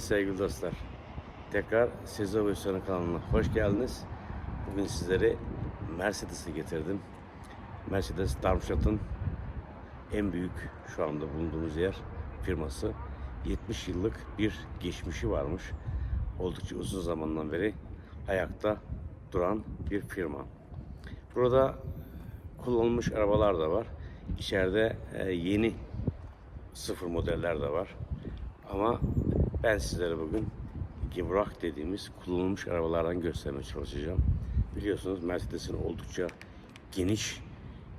Evet sevgili dostlar. Tekrar Sezon Evolusyonu kanalına hoş geldiniz. Bugün sizlere Mercedes'i getirdim. Mercedes Darmstadt'ın en büyük şu anda bulunduğumuz yer firması. 70 yıllık bir geçmişi varmış. Oldukça uzun zamandan beri ayakta duran bir firma. Burada kullanılmış arabalar da var. İçeride e, yeni sıfır modeller de var. Ama ben sizlere bugün Gebrak dediğimiz kullanılmış arabalardan göstermeye çalışacağım. Biliyorsunuz Mercedes'in oldukça geniş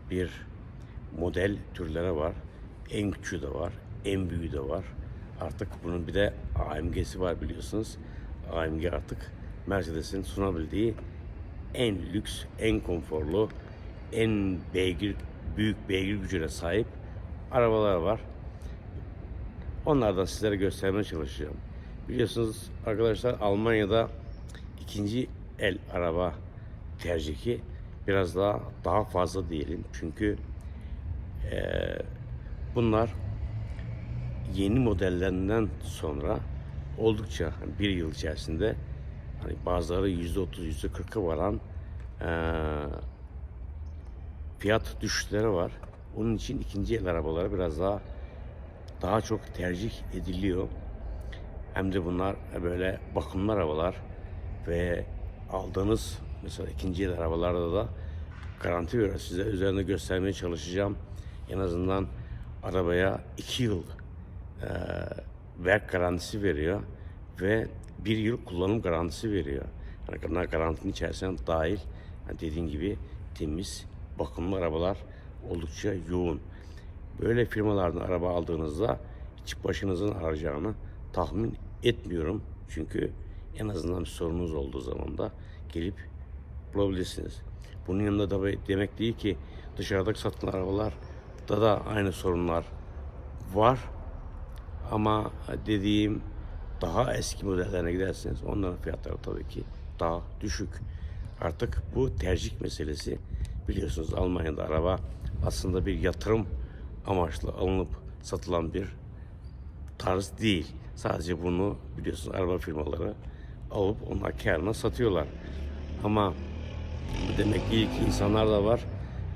bir model türleri var. En küçüğü de var, en büyüğü de var. Artık bunun bir de AMG'si var biliyorsunuz. AMG artık Mercedes'in sunabildiği en lüks, en konforlu, en beygir, büyük beygir gücüne sahip arabalar var. Onlardan sizlere göstermeye çalışacağım. Biliyorsunuz arkadaşlar Almanya'da ikinci el araba tercihi biraz daha daha fazla diyelim. Çünkü eee, bunlar yeni modellerinden sonra oldukça hani bir yıl içerisinde hani bazıları yüzde otuz yüzde kırkı varan eee, fiyat düşüşleri var. Onun için ikinci el arabaları biraz daha daha çok tercih ediliyor. Hem de bunlar böyle bakımlı arabalar ve aldığınız mesela ikinci el arabalarda da garanti veriyor. Size üzerinde göstermeye çalışacağım. En azından arabaya iki yıl verk garantisi veriyor ve bir yıl kullanım garantisi veriyor. Yani bunlar garantinin içerisine dahil. Yani dediğim gibi temiz, bakımlı arabalar oldukça yoğun. Böyle firmalardan araba aldığınızda hiç başınızın arayacağını tahmin etmiyorum. Çünkü en azından bir sorunuz olduğu zaman da gelip bulabilirsiniz. Bunun yanında da demek değil ki dışarıdaki satılan arabalarda da aynı sorunlar var. Ama dediğim daha eski modellerine giderseniz onların fiyatları tabii ki daha düşük. Artık bu tercih meselesi biliyorsunuz Almanya'da araba aslında bir yatırım amaçlı alınıp satılan bir tarz değil. Sadece bunu biliyorsunuz araba firmaları alıp onlar karına satıyorlar. Ama demek değil ki insanlar da var.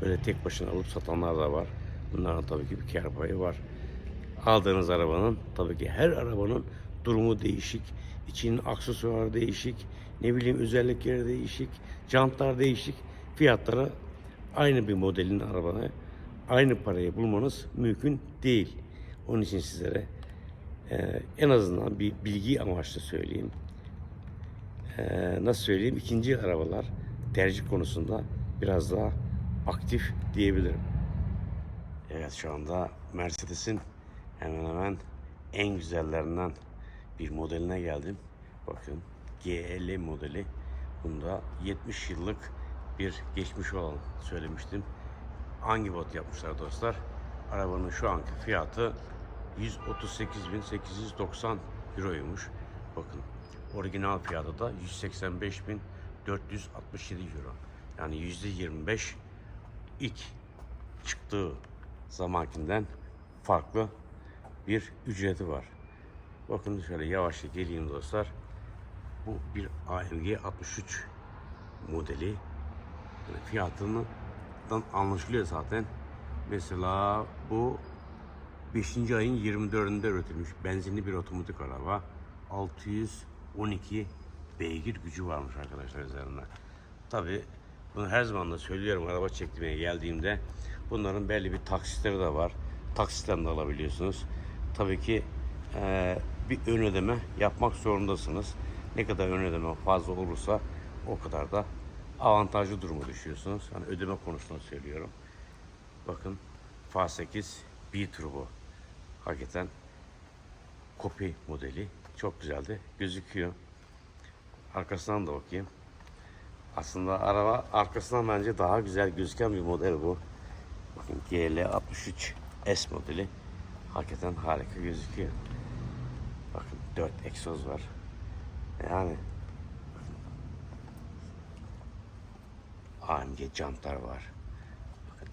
Böyle tek başına alıp satanlar da var. Bunların tabii ki bir kar payı var. Aldığınız arabanın tabii ki her arabanın durumu değişik. İçinin aksesuarı değişik. Ne bileyim özellikleri değişik. Jantlar değişik. Fiyatları aynı bir modelin arabanı aynı parayı bulmanız mümkün değil. Onun için sizlere e, en azından bir bilgi amaçlı söyleyeyim. E, nasıl söyleyeyim? İkinci arabalar tercih konusunda biraz daha aktif diyebilirim. Evet şu anda Mercedes'in hemen hemen en güzellerinden bir modeline geldim. Bakın GL modeli. Bunda 70 yıllık bir geçmiş olan söylemiştim. Hangi bot yapmışlar dostlar? Arabanın şu anki fiyatı 138.890 euroymuş. Bakın orijinal fiyatı da 185.467 euro. Yani %25 ilk çıktığı zamankinden farklı bir ücreti var. Bakın şöyle yavaşça geleyim dostlar. Bu bir AMG 63 modeli. Yani fiyatından anlaşılıyor zaten. Mesela bu 5. ayın 24'ünde üretilmiş benzinli bir otomatik araba. 612 beygir gücü varmış arkadaşlar üzerinde. Tabi bunu her zaman da söylüyorum araba çektirmeye geldiğimde bunların belli bir taksitleri de var. Taksitten de alabiliyorsunuz. Tabii ki eee, bir ön ödeme yapmak zorundasınız. Ne kadar ön ödeme fazla olursa o kadar da avantajlı duruma düşüyorsunuz. Yani ödeme konusunda söylüyorum. Bakın FA8 B-Turbo. Hakikaten kopi modeli. Çok güzeldi. Gözüküyor. Arkasından da bakayım. Aslında araba arkasından bence daha güzel gözüken bir model bu. Bakın GL63 S modeli. Hakikaten harika gözüküyor. Bakın 4 egzoz var. Yani AMG jantlar var. Bakın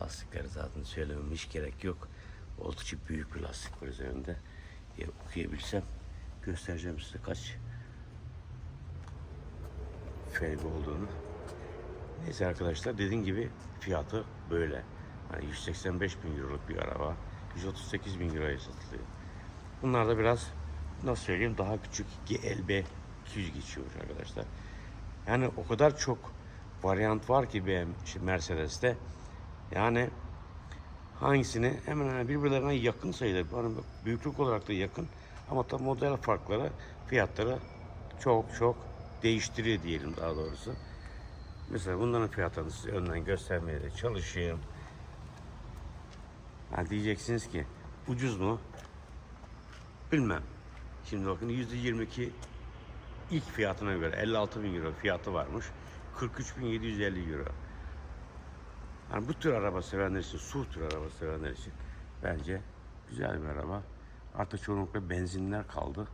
lastikleri zaten söylemem hiç gerek yok. Oldukça büyük bir lastik var üzerinde diye okuyabilsem göstereceğim size kaç felg olduğunu. Neyse arkadaşlar dediğim gibi fiyatı böyle. Hani 185 bin euroluk bir araba 138 bin euroya satılıyor. Bunlar da biraz nasıl söyleyeyim daha küçük GLB 200 geçiyor arkadaşlar. Yani o kadar çok varyant var ki BM, şey Mercedes'te. Yani hangisini hemen hemen birbirlerine yakın sayılır. Yani büyüklük olarak da yakın ama tabi model farkları fiyatları çok çok değiştiriyor diyelim daha doğrusu. Mesela bunların fiyatını size önden göstermeye de çalışayım. Ha diyeceksiniz ki ucuz mu? Bilmem. Şimdi bakın %22 ilk fiyatına göre 56 bin euro fiyatı varmış. 43.750 euro. Yani bu tür araba sevenler için, SUV tür araba sevenler için bence güzel bir araba. Artık çoğunlukla benzinler kaldı.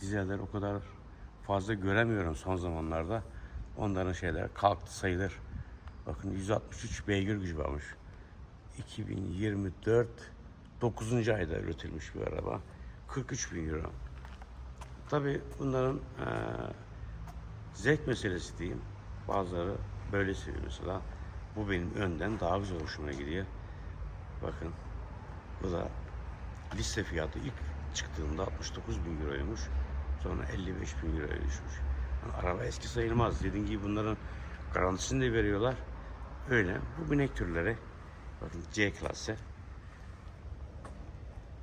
Dizeller o kadar fazla göremiyorum son zamanlarda. Onların şeyler kalktı sayılır. Bakın 163 beygir gücü varmış. 2024 9. ayda üretilmiş bir araba. 43 bin euro. Tabii bunların eee, zevk meselesi diyeyim. Bazıları böyle seviyor mesela. Bu benim önden daha güzel hoşuma gidiyor. Bakın bu da liste fiyatı ilk çıktığında 69 bin euroymuş. Sonra 55 bin euroya düşmüş. Yani araba eski sayılmaz. Dediğim gibi bunların garantisini de veriyorlar. Öyle. Bu binek türleri bakın C klası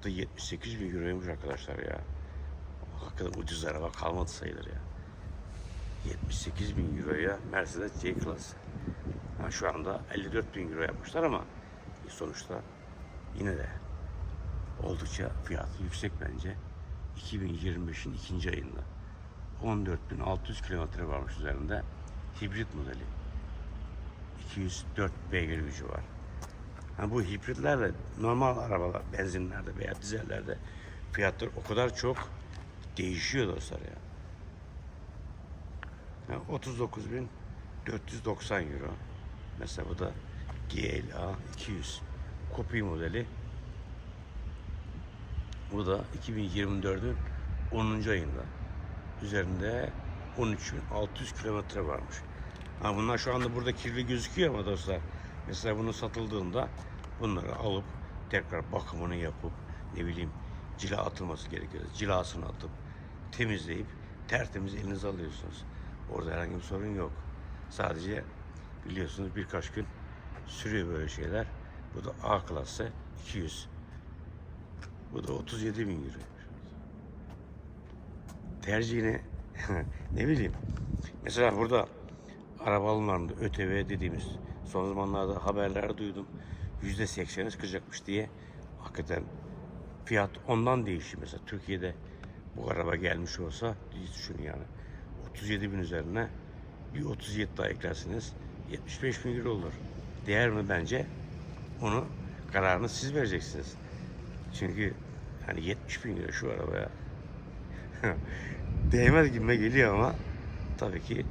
da 78 bin euroymuş arkadaşlar ya. Hakikaten ucuz araba kalmadı sayılır ya. 78 bin euroya Mercedes C klası. Ha, şu anda 54 bin euro yapmışlar ama sonuçta yine de oldukça fiyatı yüksek bence. 2025'in ikinci ayında. 14.600 kilometre varmış üzerinde. Hibrit modeli. 204 beygir gücü var. Ha, bu hibritlerle normal arabalar, benzinlerde veya dizellerde fiyatlar o kadar çok değişiyor dostlar ya. Yani 39.490 euro. Mesela bu da GLA 200 kopi modeli. Bu da 2024'ün 10. ayında. Üzerinde 13.600 kilometre varmış. Ha bunlar şu anda burada kirli gözüküyor ama dostlar. Mesela bunu satıldığında bunları alıp tekrar bakımını yapıp ne bileyim cila atılması gerekiyor. Cilasını atıp temizleyip tertemiz elinize alıyorsunuz. Orada herhangi bir sorun yok. Sadece biliyorsunuz birkaç gün sürüyor böyle şeyler. Bu da A klası 200. Bu da 37 bin euro. Tercihini ne bileyim. Mesela burada araba alımlarında ÖTV dediğimiz son zamanlarda haberler duydum. Yüzde sekseni çıkacakmış diye. Hakikaten fiyat ondan değişiyor. Mesela Türkiye'de bu araba gelmiş olsa düşünün yani. 37 bin üzerine bir 37 daha eklersiniz. 75 bin euro olur. Değer mi bence? Onu kararını siz vereceksiniz. Çünkü hani 70 bin euro şu arabaya değmez gibime geliyor ama tabii ki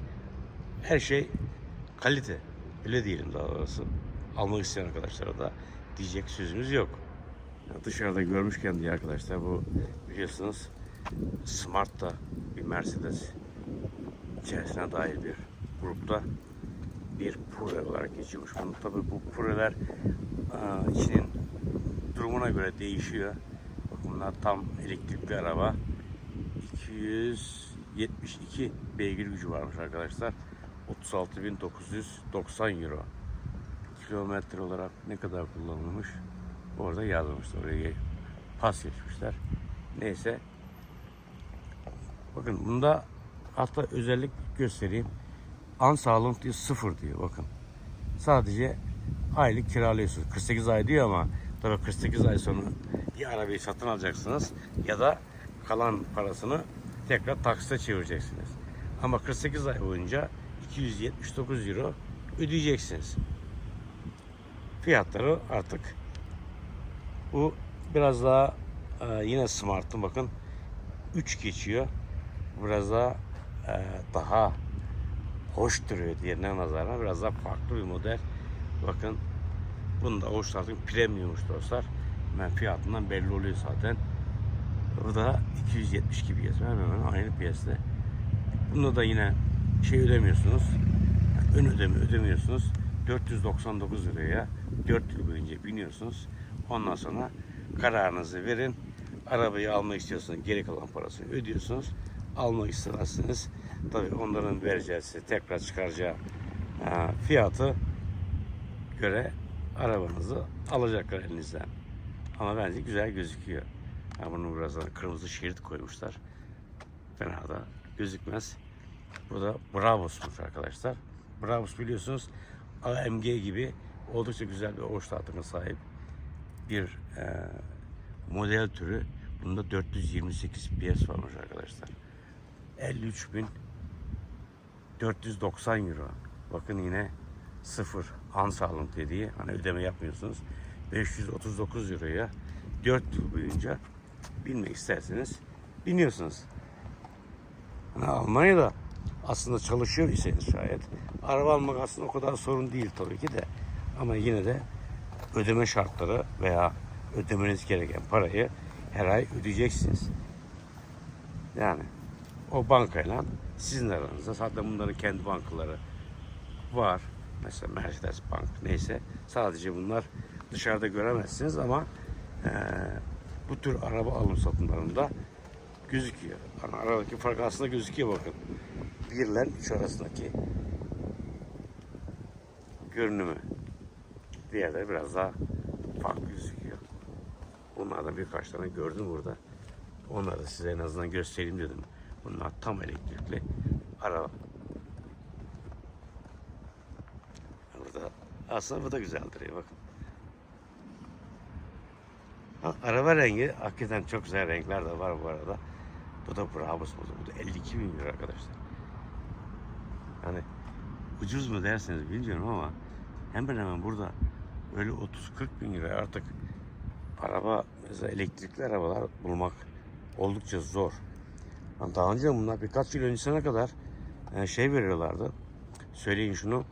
her şey kalite. Öyle diyelim daha doğrusu. Almak isteyen arkadaşlara da diyecek sözümüz yok. Dışarıda görmüşken diye arkadaşlar bu biliyorsunuz Smart da bir Mercedes içerisine dahil bir grupta bir pure olarak geçiyormuş. Bunun tabii bu pureler aa, içinin durumuna göre değişiyor. Bakın bunlar tam elektrikli araba. 272 beygir gücü varmış arkadaşlar. 36.990 euro. Kilometre olarak ne kadar kullanılmış? Orada yazmışlar. Oraya pas geçmişler. Neyse. Bakın bunda hatta özellik göstereyim. Unsound diyor sıfır diyor bakın. Sadece aylık kiralıyorsunuz. 48 ay diyor ama tabii 48 ay sonra bir arabayı satın alacaksınız ya da kalan parasını tekrar taksite çevireceksiniz. Ama 48 ay boyunca 279 euro ödeyeceksiniz. Fiyatları artık bu biraz daha e, yine Smart'ın bakın 3 geçiyor. Biraz daha daha hoş duruyor diğerine nazaran biraz daha farklı bir model. Bakın bunu da artık premiummuş dostlar. Hemen fiyatından belli oluyor zaten. Bu da 270 gibi yazıyor. Hemen hemen aynı piyasada. Bunda da yine şey ödemiyorsunuz. Ön ödeme ödemiyorsunuz. 499 liraya 4 yıl boyunca biniyorsunuz. Ondan sonra kararınızı verin. Arabayı almak istiyorsanız geri kalan parasını ödüyorsunuz. Almak istemezsiniz. Tabii onların vereceği tekrar çıkaracağı e, fiyatı göre arabanızı alacaklar elinizden. Ama bence güzel gözüküyor. Ha, bunun biraz da kırmızı şerit koymuşlar. Fena da gözükmez. Bu da Bravos'muş arkadaşlar. Bravos biliyorsunuz AMG gibi oldukça güzel bir oğuz tahtına sahip bir e, model türü. Bunda 428 PS varmış arkadaşlar. 53.490 euro. Bakın yine sıfır an sağlam dediği hani ödeme yapmıyorsunuz. 539 euroya 4 yıl boyunca binmek isterseniz biniyorsunuz. Hani Almanya'da aslında çalışıyor iseniz şayet araba almak aslında o kadar sorun değil tabii ki de ama yine de ödeme şartları veya ödemeniz gereken parayı her ay ödeyeceksiniz. Yani o bankayla sizin aranızda zaten bunların kendi bankaları var. Mesela Mercedes Bank neyse sadece bunlar dışarıda göremezsiniz ama eee, bu tür araba alım satımlarında gözüküyor. Aradaki fark aslında gözüküyor bakın. 1 ile 3 arasındaki görünümü. Diğerleri biraz daha farklı gözüküyor. Bunlardan birkaç tane gördüm burada. Onları size en azından göstereyim dedim. Bunlar tam elektrikli araba. Burada aslında bu da güzel duruyor bakın. Ha, araba rengi hakikaten çok güzel renkler de var bu arada. Bu da Brabus modu. Bu da 52 bin lira arkadaşlar. Yani ucuz mu derseniz bilmiyorum ama hemen hemen burada öyle 30-40 bin lira artık araba mesela elektrikli arabalar bulmak oldukça zor. Yani daha önce bunlar birkaç yıl öncesine kadar e, şey veriyorlardı. Söyleyin şunu.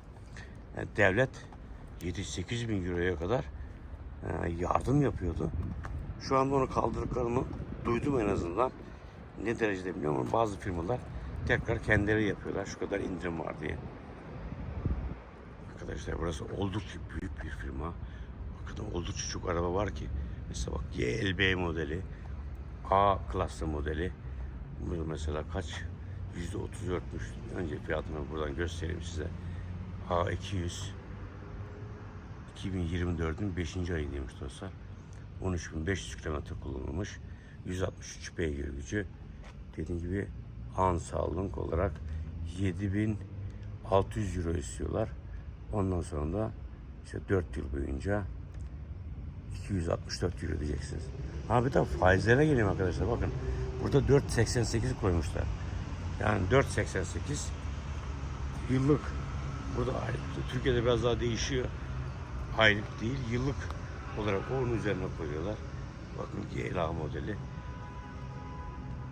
e, Devlet 7-8 bin euroya kadar e, yardım yapıyordu. Şu anda onu kaldırdıklarını duydum en azından. Ne derecede bilmiyorum bazı firmalar tekrar kendileri yapıyorlar. Şu kadar indirim var diye. Arkadaşlar burası oldukça büyük bir firma. Bakın oldukça çok araba var ki. Mesela bak GLB modeli, A klası modeli. Mesela kaç? %34'müş. Önce fiyatını buradan göstereyim size. A200 2024'ün 5. ayındaymış dostlar. 13.500 kilometre kullanılmış. 163 beygir gücü. Dediğim gibi an sağlık olarak 7600 euro istiyorlar. Ondan sonra da işte 4 yıl boyunca 264 euro diyeceksiniz. Ha bir de faizlere geleyim arkadaşlar bakın. Burada 4.88 koymuşlar. Yani 4.88 yıllık. Burada Türkiye'de biraz daha değişiyor. Aylık değil yıllık olarak onun üzerine koyuyorlar. Bakın GLA modeli.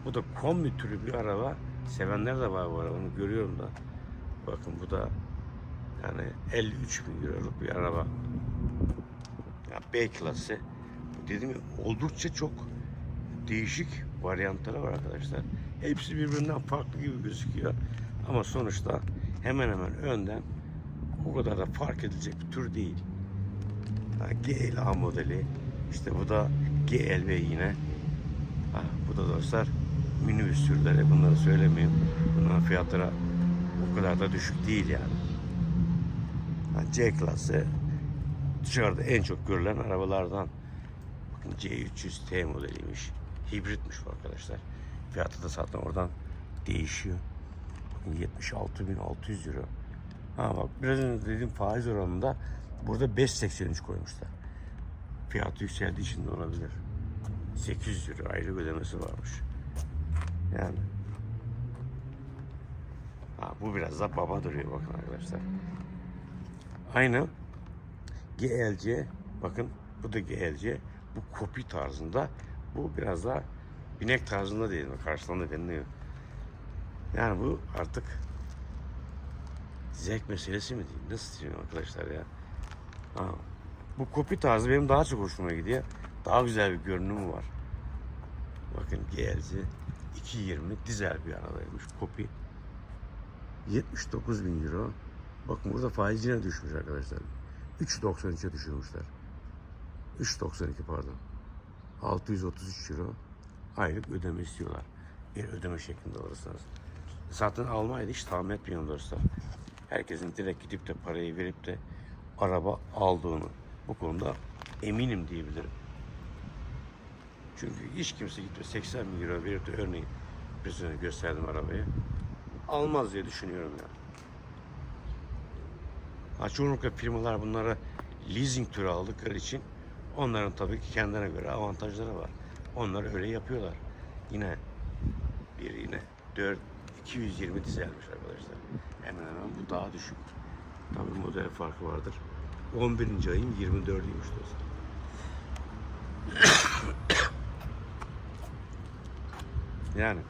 Bu da kombi türü bir araba. Sevenler de var bu arabanı görüyorum da. Bakın bu da yani 53 bin euroluk bir araba. Ya B klası. Dedim ya oldukça çok değişik varyantları var arkadaşlar. Hepsi birbirinden farklı gibi gözüküyor. Ama sonuçta hemen hemen önden o kadar da fark edilecek bir tür değil. Ha, GLA modeli. İşte bu da GLB yine. Ha, bu da dostlar minibüs türleri. Bunları söylemeyeyim. Bunların fiyatları o kadar da düşük değil yani. Ha, C klası dışarıda en çok görülen arabalardan. Bakın C300T modeliymiş. Hibritmiş bu arkadaşlar. Fiyatı da zaten oradan değişiyor. Bakın 76.600 euro. Ha bak biraz önce dediğim faiz oranında burada 5.83 koymuşlar. Fiyatı yükseldiği için de olabilir. 800 euro aylık ödemesi varmış. Yani. Ha, bu biraz da baba duruyor bakın arkadaşlar. Aynı GLC bakın bu da GLC bu kopi tarzında bu biraz daha binek tarzında değil mi? Karşılığında deniliyor. Yani bu artık zevk meselesi mi diyeyim? Nasıl diyeyim arkadaşlar ya? Ha, bu kopi tarzı benim daha çok hoşuma gidiyor. Daha güzel bir görünümü var. Bakın GLC 220 dizel bir arabaymış. Kopi 79 bin euro. Bakın burada faiz yine düşmüş arkadaşlar. 3.93'e düşürmüşler. 3.92 pardon. 633 euro aylık ödeme istiyorlar. Bir ödeme şeklinde alırsanız. Zaten Almanya'da hiç tahmin etmiyorum dostlar. Herkesin direkt gidip de parayı verip de araba aldığını. Bu konuda eminim diyebilirim. Çünkü hiç kimse de 80 bin euro verip de örneğin biraz önce gösterdim arabayı. Almaz diye düşünüyorum ya. Ha, firmalar bunlara leasing türü aldıkları için onların tabii ki kendine göre avantajları var. Onlar öyle yapıyorlar. Yine bir yine 4 220 dizelmiş arkadaşlar. Hemen hemen bu daha düşük. Tabii model farkı vardır. 11. ayın 24'üymüş dostlar. yani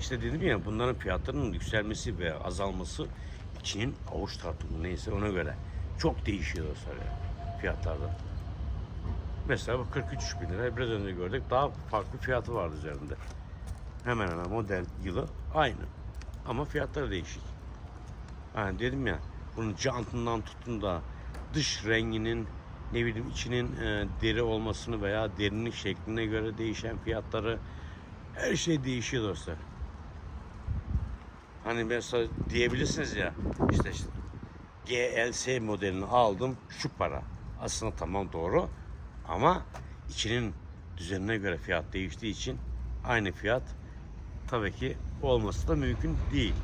işte dedim ya bunların fiyatlarının yükselmesi ve azalması içinin avuç tartımı neyse ona göre çok değişiyor dostlar ya fiyatlarda. Mesela bu 43 bin lira biraz önce gördük daha farklı fiyatı vardı üzerinde. Hemen hemen model yılı aynı ama fiyatları değişik. Yani dedim ya bunun jantından tutun da dış renginin ne bileyim içinin e, deri olmasını veya derinlik şekline göre değişen fiyatları her şey değişiyor dostlar. Hani mesela diyebilirsiniz ya işte, işte GLS modelini aldım şu para. Aslında tamam doğru ama içinin düzenine göre fiyat değiştiği için aynı fiyat tabii ki olması da mümkün değil.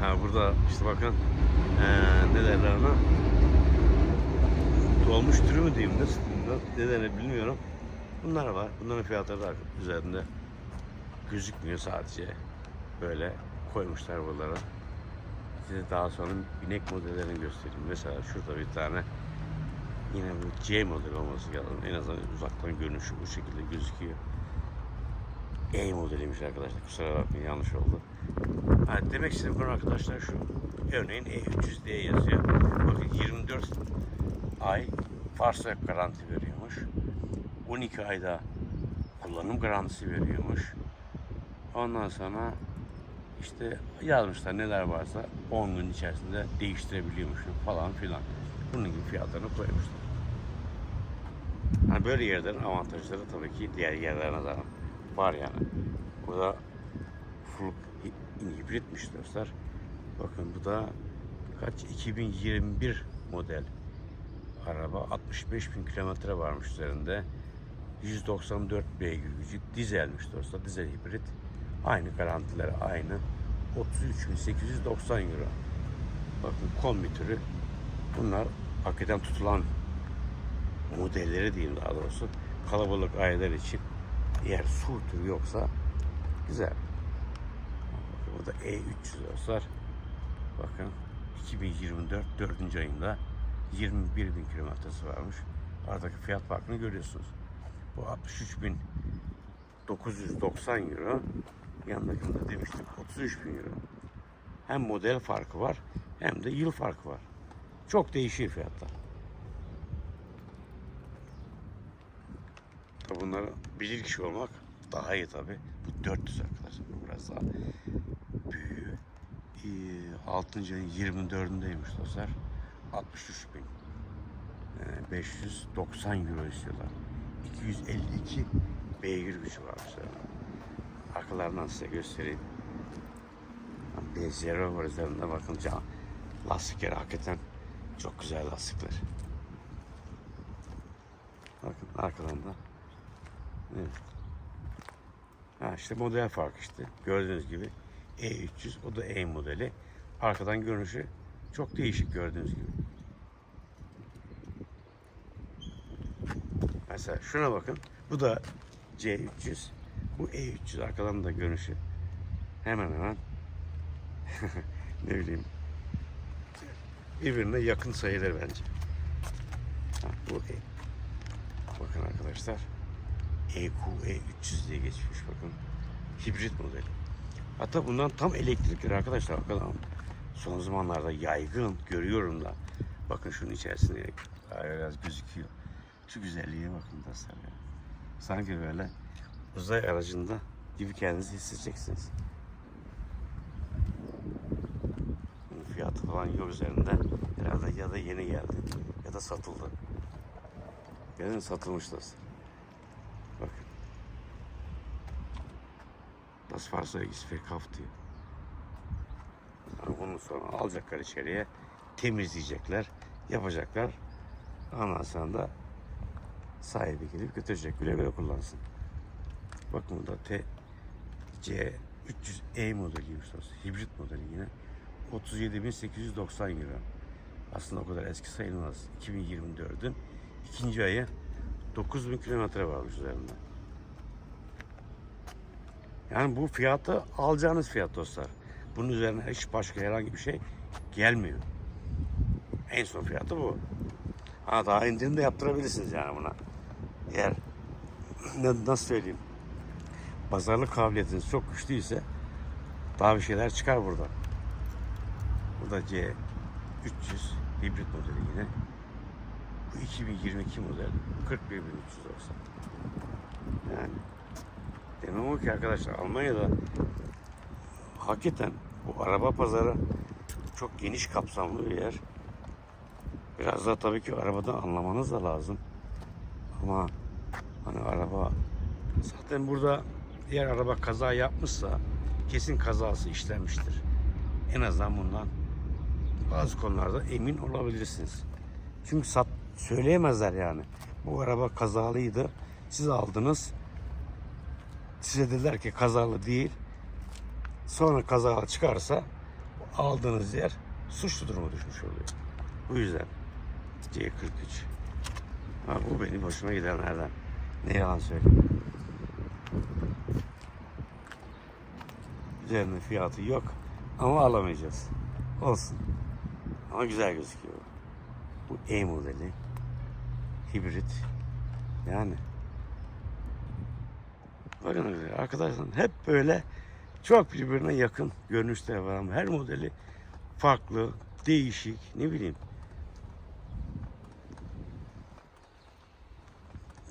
Ha burada işte bakın ee, ne derler ona dolmuş türü mü diyeyim diyeyim, ne denir bilmiyorum. Bunlar var. Bunların fiyatları da üzerinde gözükmüyor sadece. Böyle koymuşlar buralara. Size daha sonra binek modellerini göstereyim. Mesela şurada bir tane yine bu C model olması lazım. En azından uzaktan görünüşü bu şekilde gözüküyor. E modeliymiş arkadaşlar. Kusura bakmayın yanlış oldu. Ha, demek istediğim konu arkadaşlar şu. Örneğin E300 diye yazıyor. Bakın 24 ay Farsa garanti veriyormuş. 12 ayda kullanım garantisi veriyormuş. Ondan sonra işte yazmışlar neler varsa 10 gün içerisinde değiştirebiliyormuşum falan filan. Bunun gibi fiyatlarını koymuşlar. Hani böyle yerlerin avantajları tabii ki diğer yerlere nazaran var yani. Bu da full hibritmiş dostlar. Bakın bu da kaç 2021 model araba 65 bin kilometre varmış üzerinde 194 beygir gücü dizelmiş dostlar dizel hibrit aynı garantileri aynı 33.890 euro bakın kombi bunlar hakikaten tutulan modelleri diyeyim daha doğrusu kalabalık aileler için eğer sur türü yoksa güzel bakın burada E300 dostlar bakın 2024 4. ayında 21 bin kilometresi varmış. Aradaki fiyat farkını görüyorsunuz. Bu 63.990 euro. Yanındakinde demiştik 33 bin euro. Hem model farkı var hem de yıl farkı var. Çok değişiyor fiyatlar. Bunları bilir kişi olmak daha iyi tabi. Bu 400 arkadaşlar. Biraz daha büyüğü. Ee, 6. ayın 24'ündeymiş dostlar. 63 bin. Ee, 590 euro istiyorlar. 252 beygir gücü var mesela. Arkalarından size göstereyim. B0 var üzerinde bakın. Lastikleri hakikaten çok güzel lastikler. Bakın arkalarında. Evet. Ha işte model farkı işte. Gördüğünüz gibi E300 o da E modeli. Arkadan görünüşü çok değişik gördüğünüz gibi. Mesela şuna bakın. Bu da C300. Bu E300. Arkadan da görünüşü. Hemen hemen ne bileyim birbirine yakın sayılır bence. Bu E. Bakın arkadaşlar. EQ E300 diye geçmiş bakın. Hibrit modeli. Hatta bundan tam elektrikli arkadaşlar. Bakalım son zamanlarda yaygın görüyorum da. Bakın şunun içerisinde biraz gözüküyor. Şu güzelliğe bakın dostlar. Sanki böyle uzay aracında gibi kendinizi hissedeceksiniz. Fiyatı falan yok üzerinde. Herhalde ya da yeni geldi ya da satıldı. Gelin satılmış dostlar. Bakın. Das Fahrzeug ist diyor. Bunun sonra alacaklar içeriye, temizleyecekler, yapacaklar. Ondan sonra da sahibi gelip götürecek. Güle güle kullansın. Bakın bu da T C 300E modeliymiş dostlar. Hibrit modeli yine. 37.890 euro. Aslında o kadar eski sayılmaz. 2024'ün ikinci ayı 9000 kilometre varmış üzerinde. Yani bu fiyatı alacağınız fiyat dostlar. Bunun üzerine hiç başka herhangi bir şey gelmiyor. En son fiyatı bu. Ha daha indirim de yaptırabilirsiniz yani buna. Eğer nasıl söyleyeyim? Pazarlık kabiliyetiniz çok güçlüyse daha bir şeyler çıkar burada. Bu da C 300 hibrit modeli yine. Bu 2022 model 41.390. Yani demem o ki arkadaşlar Almanya'da hakikaten bu araba pazarı çok geniş kapsamlı bir yer. Biraz da tabii ki arabadan anlamanız da lazım. Ama hani araba zaten burada eğer araba kaza yapmışsa kesin kazası işlenmiştir. En azından bundan bazı konularda emin olabilirsiniz. Çünkü sat, söyleyemezler yani. Bu araba kazalıydı. Siz aldınız. Size dediler ki kazalı değil. Sonra kazalı çıkarsa aldığınız yer suçlu duruma düşmüş oluyor. Bu yüzden C43. Ha, bu benim hoşuma gidenlerden. Ne yalan söyleyeyim. Üzerinde fiyatı yok ama alamayacağız. Olsun. Ama güzel gözüküyor. Bu E modeli. Hibrit. Yani. Bakın arkadaşlar hep böyle çok birbirine yakın görünüşler var ama her modeli farklı, değişik, ne bileyim.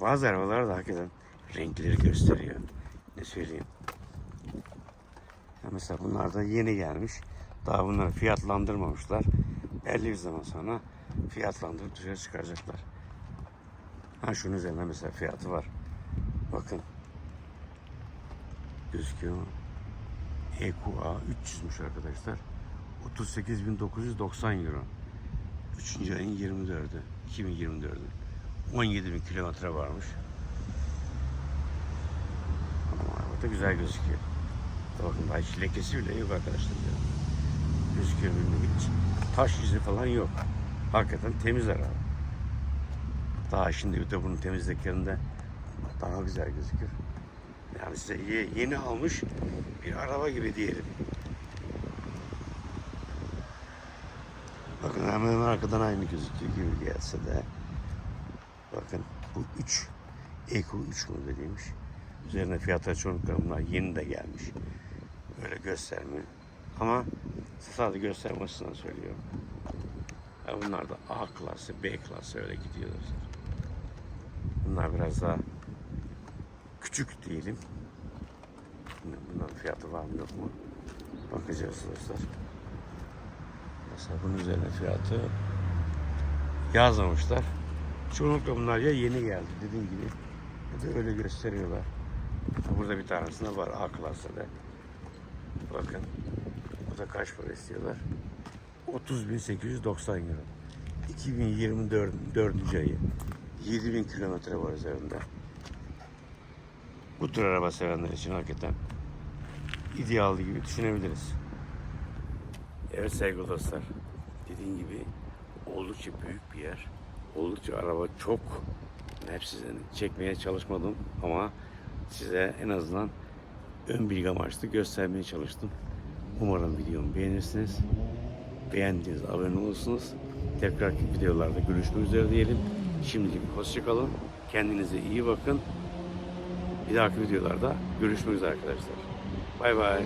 Bazı arabalar da hakikaten renkleri gösteriyor. Ne söyleyeyim. Mesela bunlar da yeni gelmiş. Daha bunları fiyatlandırmamışlar. Belli bir zaman sonra fiyatlandırıp dışarı çıkaracaklar. Ha şunun üzerinde mesela fiyatı var. Bakın. Gözüküyor mu? EQA 300'müş arkadaşlar. 38.990 euro. 3. ayın 24'ü. 2024'ü. 17 bin kilometre varmış. Ama araba da güzel gözüküyor. Bakın hiç lekesi bile yok arkadaşlar. Ya. Gözüküyor hiç. Taş izi falan yok. Hakikaten temiz araba. Daha şimdi bir de bunun temizliklerinde daha güzel gözükür. Yani size ye- yeni almış bir araba gibi diyelim. Bakın hemen arkadan aynı gözüküyor gibi gelse de. Bakın bu 3 Eco 3 modeliymiş. Üzerine çoğunlukla bunlar yeni de gelmiş. Öyle göstermiyor. Ama sadece gösterme açısından söylüyorum. Ya bunlar da A klası, B klası öyle gidiyorlar. Bunlar biraz daha küçük diyelim. Bunların fiyatı var mı yok mu? Bakacağız dostlar. Mesela bunun üzerine fiyatı yazmamışlar. Çoğunlukla bunlar ya yeni geldi dediğim gibi ya da öyle gösteriyorlar. Burada bir tanesinde var A klası da. Bakın. Bu da kaç para istiyorlar? 30.890 euro. 2024 4. ayı. 7000 kilometre var üzerinde. Bu tür araba sevenler için hakikaten ideal gibi düşünebiliriz. Evet sevgili dostlar. Dediğim gibi oldukça büyük bir yer. Oldukça araba çok. Hepsini çekmeye çalışmadım ama size en azından ön bilgi amaçlı göstermeye çalıştım. Umarım videomu beğenirsiniz. Beğendiğiniz abone olursunuz. Tekrar videolarda görüşmek üzere diyelim. Şimdilik hoşçakalın. Kendinize iyi bakın. Bir dahaki videolarda görüşmek üzere arkadaşlar. Bay bay.